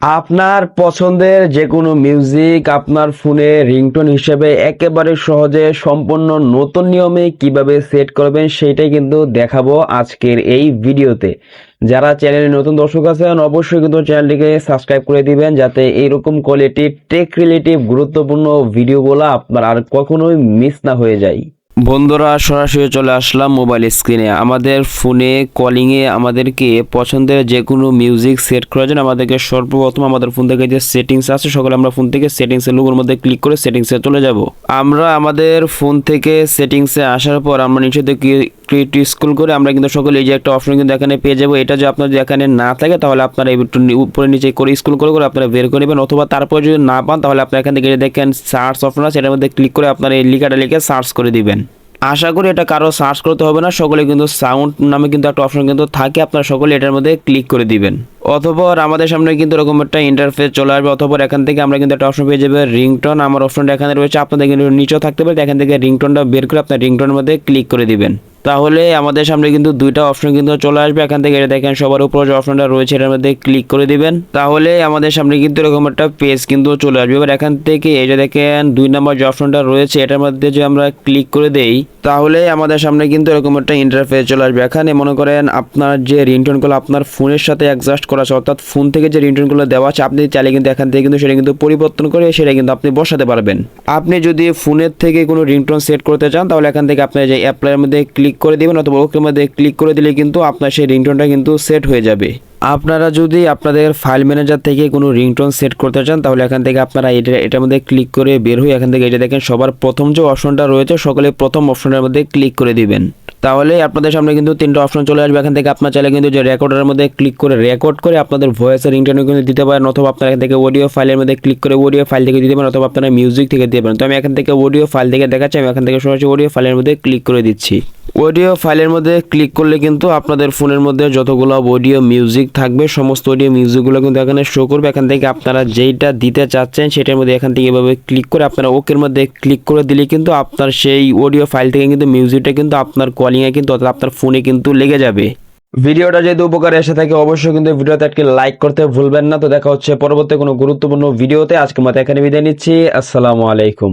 আপনার পছন্দের যে কোনো মিউজিক আপনার ফোনে রিংটোন হিসেবে একেবারে সহজে সম্পূর্ণ নতুন নিয়মে কীভাবে সেট করবেন সেটাই কিন্তু দেখাবো আজকের এই ভিডিওতে। যারা চ্যানেলে নতুন দর্শক আছেন, অবশ্যই কিন্তু চ্যানেলটিকে সাবস্ক্রাইব করে দিবেন যাতে এইরকম কোয়ালিটি টেক রিলেটিভ গুরুত্বপূর্ণ ভিডিওগুলো আপনার আর কখনোই মিস না হয়ে যায়। বন্ধুরা, সরাসরি চলে আসলাম মোবাইল স্ক্রিনে আমাদের ফোনে কলিংয়ে আমাদেরকে পছন্দের যে কোনো মিউজিক সেট করার জন্য আমাদেরকে সর্বপ্রথম আমাদের ফোন থেকে যে সেটিংস আছে, সকলে আমরা ফোন থেকে সেটিংসের লোগোর মধ্যে ক্লিক করে সেটিংসে চলে যাব। আমরা আমাদের ফোন থেকে সেটিংসে আসার পর আমরা নিচে থেকে ক্রিয়েট স্কুল করে আমরা কিন্তু সকলে এই যে একটা অপশন কিন্তু এখানে পেয়ে যাব। এটা যদি আপনার এখানে না থাকে, তাহলে আপনারা একটু উপরে নিচে করে স্কুল করে করে আপনারা বের করে নেবেন। অথবা তারপর যদি না পান, তাহলে আপনার এখান থেকে যে দেখেন সার্চ অপশন আছে, এটার মধ্যে ক্লিক করে আপনার এই লিখাটা লিখে সার্চ করে দিবেন। আশা করি এটা কারও সার্চ করতে হবে না, সকলে কিন্তু সাউন্ড নামে কিন্তু একটা অপশন কিন্তু থাকে, আপনারা সকলে এটার মধ্যে ক্লিক করে দিবেন। অথবা আমাদের সামনে কিন্তু এরকম একটা ইন্টারফেস চলে আসবে অথবা এখান থেকে আমরা কিন্তু একটা অপশন পেয়ে যাবে রিংটোন আমার অপশনটা এখানে রয়েছে, আপনাদের কিন্তু নিচেও থাকতে পারে, এখান থেকে রিংটোনটা বের করে আপনার রিংটোনের মধ্যে ক্লিক করে দিবেন। তাহলে আমাদের সামনে কিন্তু দুইটা অপশন কিন্তু চলে আসবে। এখান থেকে এটা দেখেন, সবার উপরে যে অপশনটা রয়েছে, এটার মধ্যে ক্লিক করে দিবেন। তাহলে আমাদের সামনে কিন্তু এরকম একটা পেজ কিন্তু চলে আসবে। এবার এখান থেকে যে দেখেন, দুই নম্বর যে অপশনটা রয়েছে, এটার মধ্যে যদি আমরা ক্লিক করে দেই, তাহলে আমাদের সামনে কিন্তু এরকম একটা ইন্টারফেস চলে আসবে। এখানে মনে করেন, আপনার যে রিংটোনগুলো আপনার ফোনের সাথে অ্যাডজাস্ট করা আছে, অর্থাৎ ফোন থেকে যে রিংটোনগুলো দেওয়া আছে, আপনি চাইলে কিন্তু এখান থেকে কিন্তু সেটা কিন্তু পরিবর্তন করে সেটা কিন্তু আপনি বসাতে পারবেন। আপনি যদি ফোনের থেকে কোনো রিংটোন সেট করতে চান, তাহলে এখান থেকে আপনি যে অ্যাপ্লাইয়ের মধ্যে ক্লিক করে দিবেন অথবা ওকের মধ্যে ক্লিক করে দিলে কিন্তু আপনার সেই রিংটোনটা কিন্তু সেট হয়ে যাবে। আপনারা যদি আপনাদের ফাইল ম্যানেজার থেকে কোনো রিংটোন সেট করতে চান, তাহলে এখান থেকে আপনারা এটা, এটার মধ্যে ক্লিক করে বের হয়ে এখান থেকে এটা দেখেন, সবার প্রথম যে অপশনটা রয়েছে, সকলে প্রথম অপশনের মধ্যে ক্লিক করে দিবেন। তাহলে আপনাদের সামনে কিন্তু তিনটা অপশন চলে আসবে। এখান থেকে আপনার চাইলে কিন্তু যে রেকর্ডের মধ্যে ক্লিক করে রেকর্ড করে আপনাদের ভয়েসের রিংটোন কিন্তু দিতে পারেন, অথবা আপনারা এখান থেকে অডিও ফাইলের মধ্যে ক্লিক করে অডিও ফাইল থেকে দিতে পারেন, অথবা আপনারা মিউজিক থেকে দিতে পারেন। তো আমি এখান থেকে অডিও ফাইল থেকে দেখাচ্ছি, আমি এখান থেকে সরাসরি অডিও ফাইলের মধ্যে ক্লিক করে দিচ্ছি। অডিও ফাইলের মধ্যে ক্লিক করলে কিন্তু আপনাদের ফোনের মধ্যে যতগুলো অডিও মিউজিক থাকবে, সমস্ত অডিও মিউজিকগুলো কিন্তু এখানে শো করবে। এখান থেকে আপনারা যেইটা দিতে চাচ্ছেন, সেটার মধ্যে এখান থেকে এভাবে ক্লিক করে আপনারা ওকের মধ্যে ক্লিক করে দিলে কিন্তু আপনার সেই অডিও ফাইল থেকে কিন্তু মিউজিকটা কিন্তু আপনার কলিংয়ে কিন্তু অর্থাৎ আপনার ফোনে কিন্তু লেগে যাবে। ভিডিওটা যদি উপকারে এসে থাকে, অবশ্যই কিন্তু ভিডিওতে একটি লাইক করতে ভুলবেন না। তো দেখা হচ্ছে পরবর্তী কোনো গুরুত্বপূর্ণ ভিডিওতে। আজকে মতো এখানে বিদায় নিচ্ছি। আসসালামু আলাইকুম।